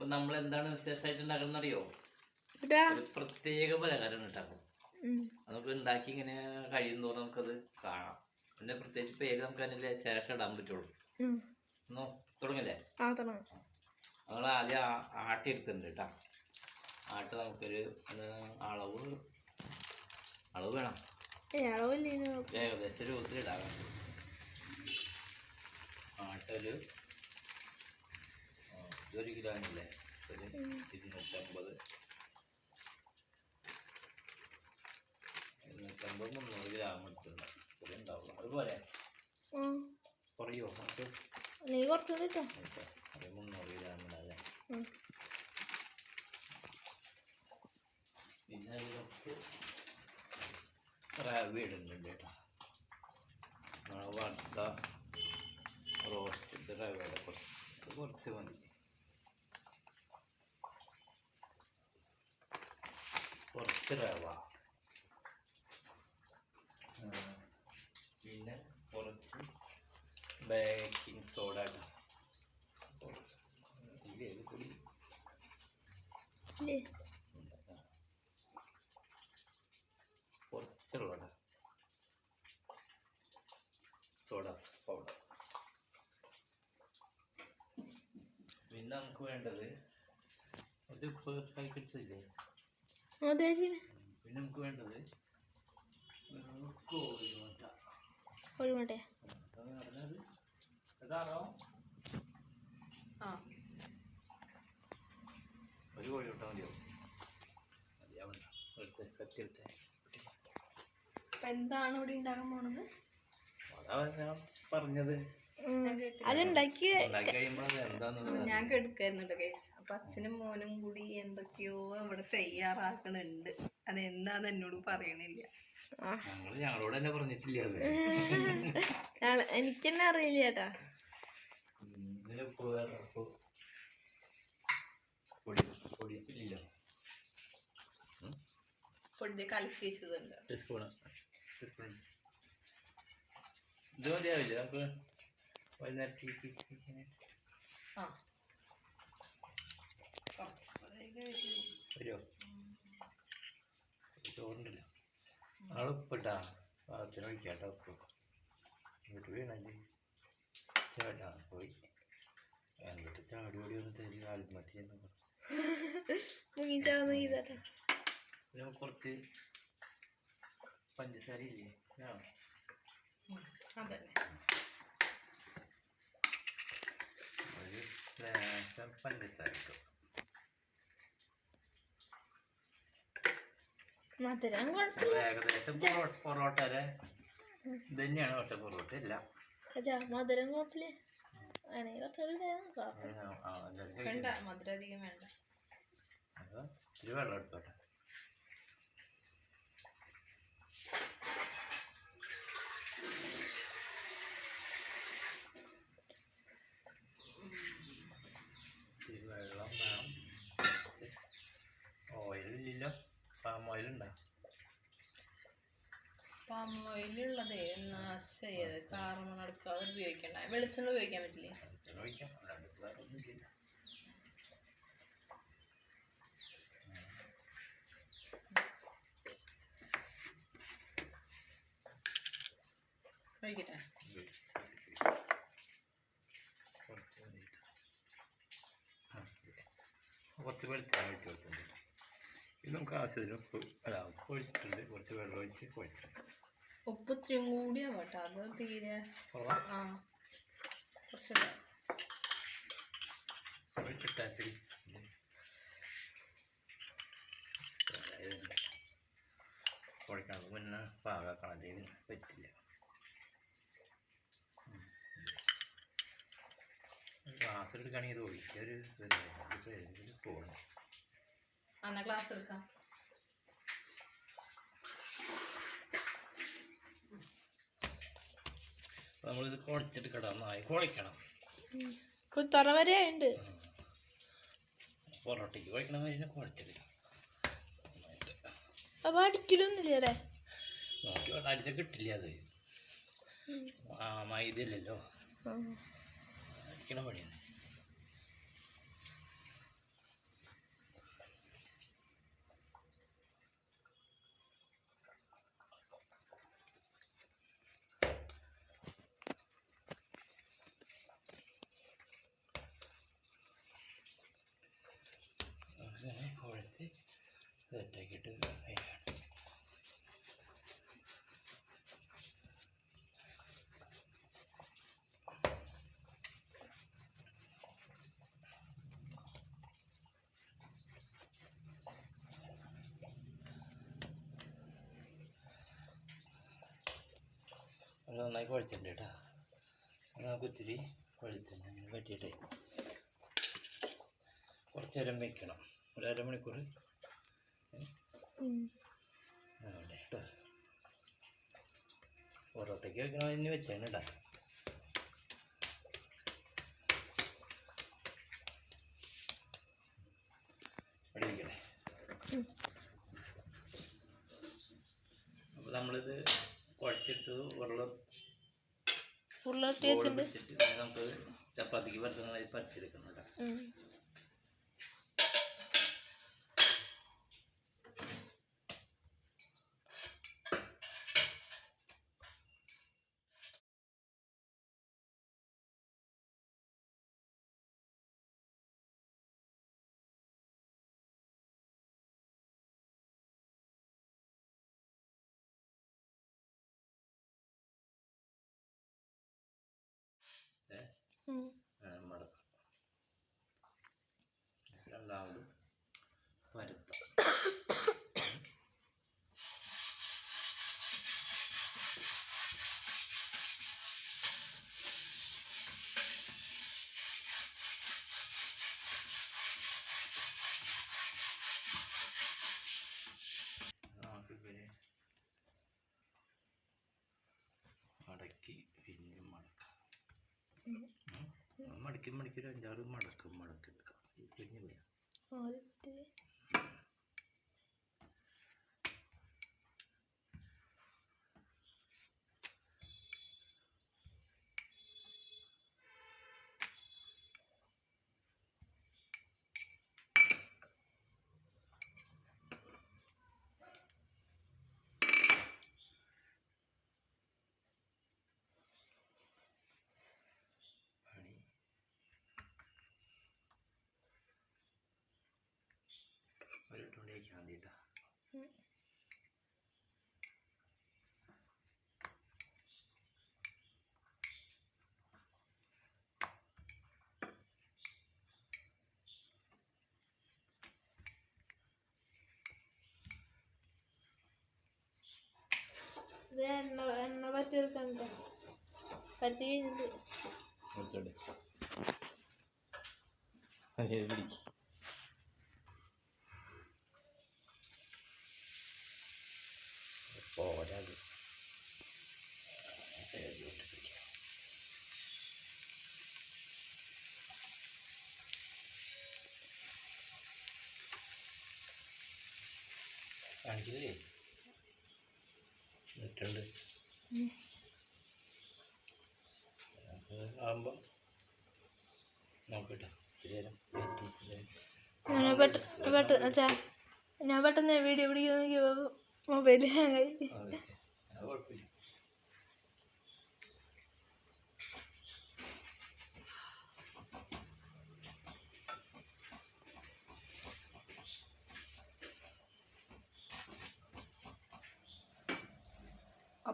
അപ്പൊ നമ്മൾ എന്താണ് വിശേഷമായിട്ട് ഉണ്ടാക്കുന്നത് അറിയോ ഇതാ ഒരു പ്രത്യേക പലഹാരം ഉണ്ടാക്കും നമുക്ക് ഉണ്ടാക്കി ഇങ്ങനെ കഴിയും തോറും നമുക്കത് കാണാം. പിന്നെ പ്രത്യേകിച്ച് പേര് നമുക്ക് അതിന്റെ ശേഷം ഇടാൻ പറ്റുള്ളൂ. തുടങ്ങില്ലേ? നമ്മൾ ആദ്യം ആട്ടി എടുത്തിട്ടുണ്ട് കേട്ടോ. ആട്ട് നമുക്കൊരു അളവ് അളവ് വേണം. ഏകദേശം അളവില്ലേനു ഏകദേശം രൂപത്തിലിടാം ആട്ടൊരു ഇതൊരു കിലോ ആണല്ലേ ഒരു ഇരുന്നൂറ്റമ്പത്. ഇരുന്നൂറ്റമ്പത് മുന്നൂറ് ഗ്രാം എടുത്തിട്ടുണ്ടാവും ഒരു ഉണ്ടാവുള്ളൂ. അതുപോലെ കുറയോ? നമുക്ക് നീ കുറച്ചുകൂടി. ഒരു മുന്നൂറ് ഗ്രാം ഇടാല്ലേ? ഉം. പിന്നെ അതിൽ കുറച്ച് റാവി ഇടുന്നുണ്ട് കേട്ടോ. വറുത്ത റോസ്റ്റ് റവയുടെ കുറച്ച് കുറച്ച് മതി കുറച്ച് റവ പിന്നെ കുറച്ച് ബേക്കിംഗ് സോഡ കുറച്ചുള്ള സോഡ പൗഡർ പിന്നെ നമുക്ക് വേണ്ടത് ഇത് ഇപ്പോൾ കഴിക്കില്ലേ അതെ പിന്നെ നമുക്ക് വേണ്ടത് ഒരു കോഴിമുട്ട കോഴിമുട്ട അതാണ് പറഞ്ഞത് അതാണോ ആ. ഒരു കോഴിമുട്ട മതിയോ മതിയാവണ്ട. എടുത്ത് കത്തിയെടുത്ത്. അപ്പൊ എന്താണ് ഇവിടെ ഉണ്ടാക്കാൻ പോണത്? അതാ ഞാൻ പറഞ്ഞത്. അതുണ്ടാക്കി ഞാൻ കെടുക്കായിരുന്നുണ്ട് കേസ്. അപ്പൊ അച്ഛനും മോനും കൂടി എന്തൊക്കെയോ അവിടെ തയ്യാറാക്കണുണ്ട്. അതെന്താന്ന് എന്നോട് പറയണില്ല. ഞങ്ങളോട് തന്നെ പറഞ്ഞിട്ടില്ല എനിക്ക് തന്നെ അറിയില്ല ചേട്ടാ പൊടി കലക്കി വെച്ചതുണ്ട്. ഇത് മതിയാവില്ലേ. നമുക്ക് വൈകുന്നേരത്തേക്ക് ആ. വരുമോ ചോറുണ്ടല്ലോ നാളെ ഉപ്പിട്ടാ പാകത്തിന് ഒഴിക്കാട്ടോ. ഉപ്പ് ഇങ്ങോട്ട് വീണല്ലേ ചേട്ടാ പോയി. എന്നിട്ട് ചാടി ഓടി ഒന്ന് തരി ആത്മഹത്യ ചെയ്യുന്നു മുങ്ങിച്ചാന്ന് കുറച്ച് പഞ്ചസാര ഇല്ലേ? പഞ്ചസാര ഇട്ടു. മധുരം കുഴപ്പമില്ല ഏകദേശം പൊറോട്ട പൊറോട്ടരെ ഇത് തന്നെയാണ് പക്ഷെ പൊറോട്ട. ഇല്ല. മധുരം കുഴപ്പമില്ല വേണ്ട. മധുരം അധികം വെള്ളം എടുത്തോട്ടെ ഇച്ചിരി വെള്ളം വേണം ഓയിലില്ലല്ലോ പാം ഓയിലുണ്ടോ പാം ഓയിലുള്ളതേ നാശയത് കാർമൺ അടുക്കാതെ ഉപയോഗിക്കണ്ട വെളിച്ചെണ്ണ ഉപയോഗിക്കാൻ പറ്റില്ലേ ഒഴിക്കട്ടെ കുറച്ച് മതി. ആ, കുറച്ച് വെളിച്ചെണ്ണ ഒഴിച്ച് വെച്ചിട്ടുണ്ട് ഇത് നമുക്ക് ആവശ്യത്തിന് ഉപ്പ് അല്ല ഉപ്പ് ഒഴിച്ചിട്ടുണ്ട് കുറച്ച് വെള്ളം ഒഴിച്ച് കുഴച്ചിട്ടുണ്ട് ഉപ്പ് ഇത്രയും കൂടിയാ ആവട്ടെ അത് തീരെ ആ കുറച്ചില്ല ഒഴിച്ചിട്ടാച്ചിരി കുഴക്കണം പിന്നെ പാകാക്കണം അല്ലെങ്കിൽ പറ്റില്ല ഗ്ലാസ് എടുക്കുകയാണെങ്കിൽ ഇത് ഒഴിക്കൊരു ഇതിൽ പോകണം എന്നാ ക്ലാസ് എടുക്കാം നമ്മളിത് കുഴച്ചെടുക്കണം നന്നായി കുഴക്കണം. കുത്തറ വരെ ഉണ്ട് പൊറോട്ടയ്ക്ക് കുഴക്കണ മാതിരി കുഴച്ചെടുക്കണം നന്നായിട്ട്. അപ്പൊ അടിക്കലൊന്നുമില്ല നോക്കി അടിച്ച കിട്ടില്ല അത്. ആ മൈദല്ലല്ലോ ആ. അടിക്കണ പണിയാണ് സെറ്റാക്കിയിട്ട് അത് നന്നായി കുഴച്ചിട്ടുണ്ട് കേട്ടോ. നമുക്ക് ഇത്തിരി കുഴച്ചിട്ടുണ്ട്. അങ്ങനെ പറ്റിയിട്ടേ കുറച്ച് നേരം വെക്കണം. ഒരു അരമണിക്കൂർ. കേട്ടോ. പൊറോട്ടയ്ക്ക് വെക്കണം ഇനി വെച്ചാണ് കേട്ടോ. അപ്പൊ. അപ്പോൾ നമ്മളിത് ബോൾ വെച്ചിട്ടുണ്ട് വെച്ചിട്ട് നമുക്ക് ചപ്പാത്തിക്ക് പറ്റുന്നതായി പരത്തിയെടുക്കണം കേട്ടോ. ഉം. ഏ ഉം. ആ, മടക്കാം രണ്ടാമത് പരുത്ത മടക്കി മടക്കാം ഒരു അഞ്ചാറ് മടക്കും മടക്കെടുക്കാം ഈ കഴിഞ്ഞു ആദ്യത്തെ വേണ്ടിയിട്ടാ ഉം. ഇത് എണ്ണ എണ്ണ പറ്റി എടുക്കണ്ട പറ്റി കഴിഞ്ഞിട്ട് കാണിക്കില്ലേ നെറ്റുണ്ട് ആകുമ്പോൾ നോക്കട്ടെ. ഞാൻ പെട്ടെന്ന് ഞാൻ പെട്ടെന്ന് വീഡിയോ പിടിക്കുന്ന മൊബൈലിൽ ഞാൻ ആയി അതെ അത് കുഴപ്പമില്ല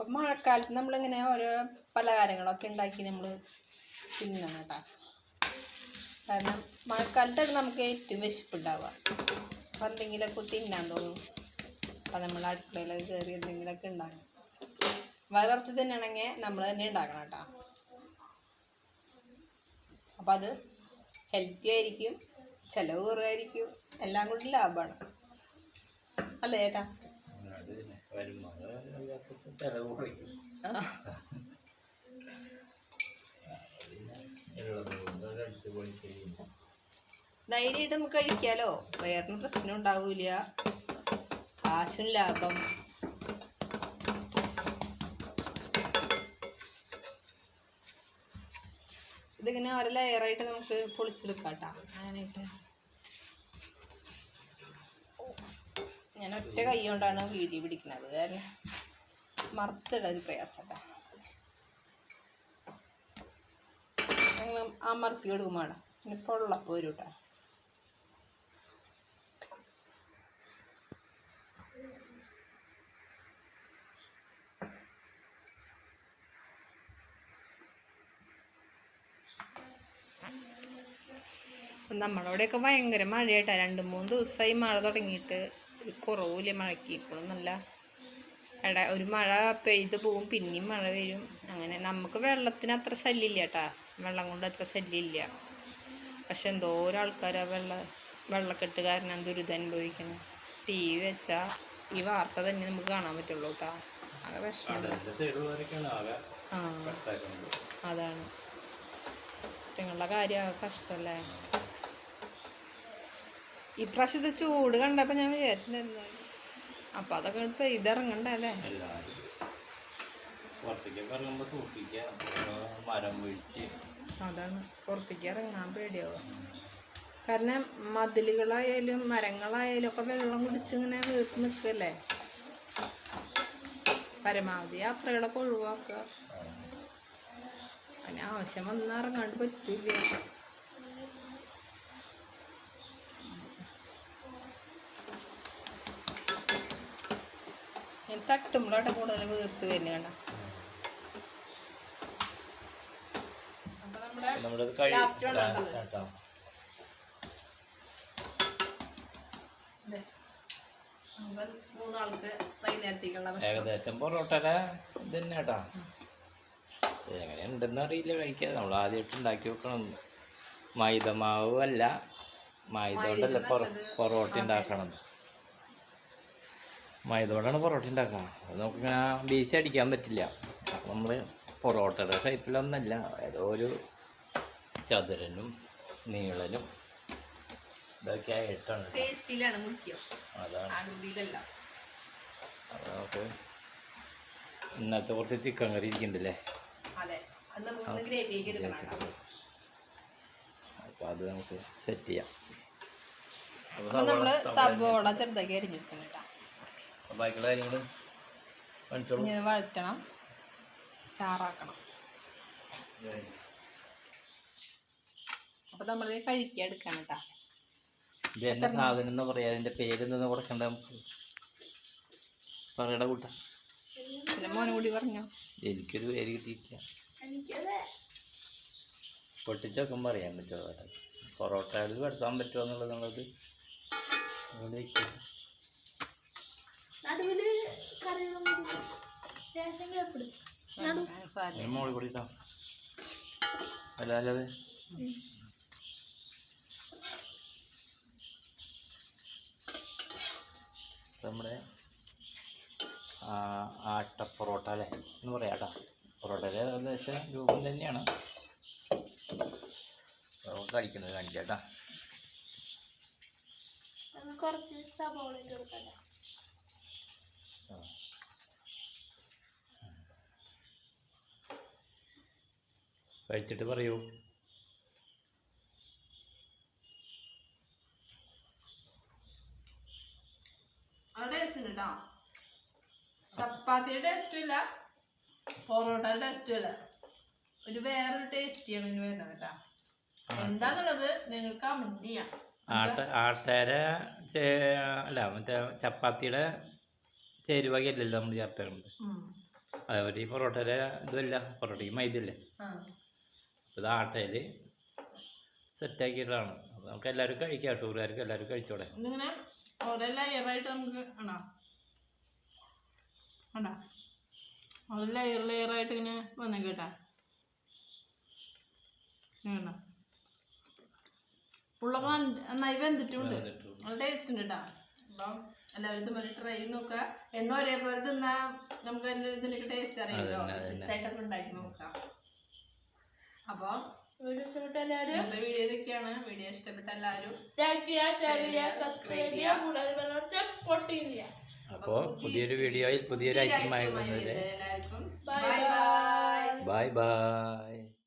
അപ്പം മഴക്കാലത്ത് നമ്മളിങ്ങനെ ഓരോ പലഹാരങ്ങളൊക്കെ ഉണ്ടാക്കി നമ്മൾ തിന്നണം കേട്ടോ. കാരണം മഴക്കാലത്താണ് നമുക്ക് ഏറ്റവും വിശപ്പുണ്ടാവുക. അപ്പം എന്തെങ്കിലുമൊക്കെ തിന്നാൻ തോന്നും. അപ്പം നമ്മൾ അടുക്കളയിൽ കയറി എന്തെങ്കിലുമൊക്കെ ഉണ്ടാക്കണം. വയറിറച്ചി തിന്നണമെങ്കിൽ നമ്മൾ തന്നെ ഉണ്ടാക്കണം കേട്ടോ. അപ്പം അത് ഹെൽത്തി ആയിരിക്കും ചിലവ് കുറവായിരിക്കും. എല്ലാം കൂടി ലാഭമാണ്. അല്ലേ ചേട്ടാ കഴിയുമ്പോൾ ധൈര്യമായിട്ട് നമുക്ക് കഴിക്കാലോ? വയറിന് പ്രശ്നം ഉണ്ടാവൂല കാശും ലാഭം. ഇതിങ്ങനെ ഒരു ലെയറായിട്ട് നമുക്ക് പൊളിച്ചെടുക്കാം കേട്ടോ അങ്ങനെയായിട്ട് ഞാൻ ഒറ്റ കൈ കൊണ്ടാണ് വീഡിയോ പിടിക്കുന്നത്. കാരണം മറിച്ചിടാൻ പ്രയാസമല്ല ഞങ്ങൾ അമർത്തി ഇടുകയാണ് പിന്നെ പൊള്ള വരും കേട്ടോ നമ്മളവിടെയൊക്കെ ഭയങ്കര മഴയായിട്ടാണ് രണ്ട് മൂന്ന് ദിവസമായി മഴ തുടങ്ങിയിട്ട് ഒരു കുറവില്ല മഴയ്ക്ക്. ഇപ്പോഴും നല്ല ഇട ഒരു മഴ പെയ്ത് പോവും പിന്നെയും മഴ വരും. അങ്ങനെ നമുക്ക് വെള്ളത്തിന് അത്ര ശല്യമില്ല കേട്ടാ വെള്ളം കൊണ്ട് അത്ര ശല്യമില്ല. പക്ഷെ എന്തോരം ആൾക്കാരാ വെള്ള വെള്ളക്കെട്ട് കാരണം ദുരിതം അനുഭവിക്കണം ടി വി വെച്ചാൽ ഈ വാർത്ത തന്നെ നമുക്ക് കാണാൻ പറ്റുള്ളൂ കേട്ടാ ആകെ വിഷമം. ആ അതാണ്. നിങ്ങളുടെ കാര്യം കഷ്ടല്ലേ? ഇപ്രാവശ്യത്തെ ചൂട് കണ്ടപ്പോൾ ഞാൻ വിചാരിച്ചിട്ടുണ്ടായിരുന്നു. അപ്പം അതൊക്കെ ഇപ്പൊ എല്ലാവരും പുറത്തേക്കൊക്കെ ഇറങ്ങുമ്പോൾ സൂക്ഷിക്കുക മരം വീഴ്ച അതാണ്. പുറത്തേക്ക് ഇറങ്ങാൻ പേടിയാവും. കാരണം മതിലുകളായാലും മരങ്ങളായാലും ഒക്കെ വെള്ളം കുടിച്ച് ഇങ്ങനെ വീർത്ത് നിൽക്കല്ലേ പരമാവധി യാത്രകളൊക്കെ ഒഴിവാക്കുക. അതിന് ആവശ്യം വന്നിറങ്ങാണ്ട് പറ്റൂല അവിടെ കൂടുതൽ വീർത്ത് വരുന്നത് കണ്ട? മൂന്നാൾക്ക് വൈകുന്നേരത്തേക്കുള്ള ഭക്ഷണം. ഏകദേശം പൊറോട്ടയുടെ ഇത് തന്നെ കേട്ടാ. എങ്ങനെ ഉണ്ടെന്ന് അറിയില്ല കഴിക്കാൻ. നമ്മൾ ആദ്യമായിട്ട് ഉണ്ടാക്കി വെക്കണം. മൈദമാവ് അല്ല. മൈദ കൊണ്ടല്ല പൊറോട്ട ഉണ്ടാക്കണം. മൈദ കൊണ്ടാണ് പൊറോട്ട ഉണ്ടാക്കുക അത് നമുക്കിങ്ങനെ ബേസി അടിക്കാൻ പറ്റില്ല. അപ്പം നമ്മൾ പൊറോട്ടയുടെ ഷേപ്പിലൊന്നല്ല ഏതോ ഒരു ചതുരനും നീളനും ഇതൊക്കെ ആയിട്ടാണ് ടേസ്റ്റിലാണ് മുഖ്യം അതാണ്. അപ്പോൾ നമുക്ക് ഇന്നത്തെ കുറച്ച് ചിക്കൻ കറി ഇരിക്കുന്നുണ്ടല്ലേ? കേട്ടോ. അപ്പോൾ അത് നമുക്ക് സെറ്റ് ചെയ്യാം. അപ്പൊ നമ്മൾ സബോള ചെറുതാക്കി അരിഞ്ഞെടുക്കണം കേട്ടോ. ബാക്കിയുള്ള കാര്യങ്ങൾ കാണിച്ചോളൂ. ഇത് വഴറ്റണം. ചാറാക്കണം. അപ്പൊ നമ്മൾ കഴിക്കാൻ എടുക്കണം കേട്ടോ ഇത് എന്നെ സാധനം എന്ന് പറയാം? അതിന്റെ പേരെന്തെന്ന് കൊടുക്കണ്ട നമുക്ക്. പറയട കൂട്ട. പിന്നെ മോനും കൂടി പറഞ്ഞോ. എനിക്കൊരു പേര് കിട്ടിയിട്ടില്ല. പൊട്ടിച്ചൊക്കെ പറയാൻ പറ്റുമോ? പൊറോട്ട എടുക്കാൻ പറ്റുമോ എന്നുള്ളത് നമ്മളത്. നടുവിൽ രേഷൻ കേപ്പിടും അല്ലാതെ നമ്മുടെ ആ, ആട്ട പൊറോട്ട അല്ലേ? എന്ന് പറയാം കേട്ടോ. പൊറോട്ടയിലെ ഏകദേശം രൂപം തന്നെയാണ്. പൊറോട്ട കഴിക്കുന്നത് കാണിക്കാം കേട്ടോ. കുറച്ച് സബോള ഇട്ട് കഴിച്ചിട്ട് പറയൂ. ചപ്പാത്തിയുടെ ടേസ്റ്റും ഇല്ല പൊറോട്ടയുടെ ടേസ്റ്റും ഇല്ല. ഒരു വേറൊരു ടേസ്റ്റിയാണ് ഇതിന് വരുന്നത് കേട്ടോ എന്താന്നുള്ളത് നിങ്ങൾ കമന്റ് ചെയ്യാം. ആട്ട ആട്ടര അല്ല മറ്റേ ചപ്പാത്തിയുടെ ചേരുവകയല്ലല്ലോ നമ്മൾ ഉം. അതേപോലെ ഈ പൊറോട്ടയുടെ ഇതല്ല പൊറോട്ടയ്ക്ക് മൈദല്ലേ ആ. ഇത് ആട്ടയിൽ സെറ്റാക്കിയിട്ടാണ് അപ്പോൾ നമുക്ക് എല്ലാവരും കഴിക്കാം ടൂറുകാർക്ക് എല്ലാവരും കഴിച്ചോടെ. ഇതിങ്ങനെ ഓരോ ലെയറായിട്ട് നമുക്ക് ആണോ ആണോ ഓരോ ലെയർ ലെയറായിട്ട് ഇങ്ങനെ വന്നേക്ക് കേട്ടാ. കേട്ടോ ഉള്ളപ്പോൾ നന്നായി വെന്തിട്ടുണ്ട്. നല്ല ടേസ്റ്റ് ഉണ്ട് കേട്ടോ. അപ്പം എല്ലാവരും ഇതുപോലെ ട്രൈ ചെയ്ത് നോക്കുക. എന്നും ഒരേപോലെ തിന്നാ നമുക്ക് അതിന്റെ ഇതിലേക്ക് ടേസ്റ്റ് അറിയാമല്ലോ വ്യത്യസ്തമായിട്ടൊക്കെ ഉണ്ടാക്കി നോക്കാം. അപ്പോൾ വീഡിയോ ഇഷ്ടപ്പെട്ട എല്ലാവരും വീഡിയോ ഇതൊക്കെയാണ്. വീഡിയോ ഇഷ്ടപ്പെട്ട എല്ലാവരും ലൈക്ക് ചെയ്യുക ഷെയർ ചെയ്യുക സബ്സ്ക്രൈബ് ചെയ്യുക. കൂടാതെ അപ്പോൾ പുതിയൊരു വീഡിയോയിൽ പുതിയൊരു ഐറ്റമായി ആയിരുന്നു എല്ലാവർക്കും. Bye bye bye bye